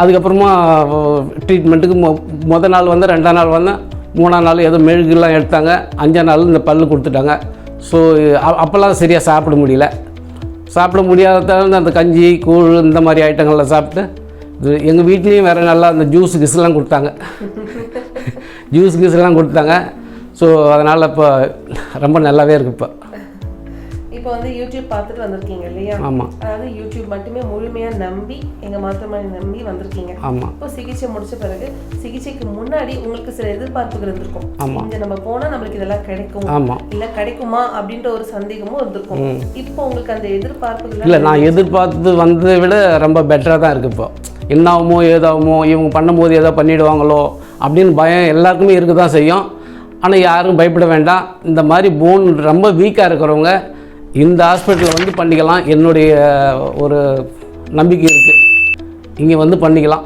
அதுக்கப்புறமா ட்ரீட்மெண்ட்டுக்கு மொ மொதல் நாள் வந்து ரெண்டாம் நாள் வந்தேன். மூணாம் நாள் ஏதோ மெழுகுலாம் எடுத்தாங்க. அஞ்சாம் நாள் இந்த பல்லு கொடுத்துட்டாங்க. ஸோ அப்போல்லாம் சரியாக சாப்பிட முடியல. சாப்பிட முடியாததால அந்த கஞ்சி கூழ் இந்த மாதிரி ஐட்டங்கள்லாம் சாப்பிட்டு இது எங்கள் வீட்லேயும் வேறு நல்லா அந்த ஜூஸ் கிஸ்லாம் கொடுத்தாங்க. ஜூஸ் கிஸ்லாம் கொடுத்தாங்க. ஸோ அதனால் இப்போ ரொம்ப நல்லாவே இருக்குது இப்போ. இப்போ வந்து யூடியூப் பார்த்துட்டு வந்திருக்கீங்க இல்லையா? ஆமாம் அதாவது யூடியூப் மட்டுமே முழுமையா நம்பி எங்க மருத்துவமனை நம்பி வந்திருக்கீங்க. ஆமாம் இப்போ சிகிச்சை முடிச்ச பிறகு சிகிச்சைக்கு முன்னாடி உங்களுக்கு சில எதிர்பார்ப்புகள் இருந்திருக்கும். ஆமாம். இங்க நம்ம போனா நம்மளுக்கு இதெல்லாம் கிடைக்கும்? ஆமாம் இல்ல கிடைக்குமா? அப்படின்ற ஒரு சந்தேகமும் இருந்திருக்கும். இப்போ உங்களுக்கு அந்த எதிர்பார்ப்புகள் இல்லை நான் எதிர்பார்த்து வந்ததை விட ரொம்ப பெட்டராக தான் இருக்குது இப்போ. என்னாகுமோ ஏதாகுமோ இவங்க பண்ணும்போது ஏதோ பண்ணிடுவாங்களோ அப்படின்னு பயம் எல்லாருக்குமே இருக்க தான் செய்யும். ஆனால் யாரும் பயப்பட வேண்டாம். இந்த மாதிரி போன் ரொம்ப வீக்காக இருக்கிறவங்க இந்த ஹாஸ்பிட்டலில் வந்து பண்ணிக்கலாம். என்னுடைய ஒரு நம்பிக்கை இருக்குது இங்கே வந்து பண்ணிக்கலாம்.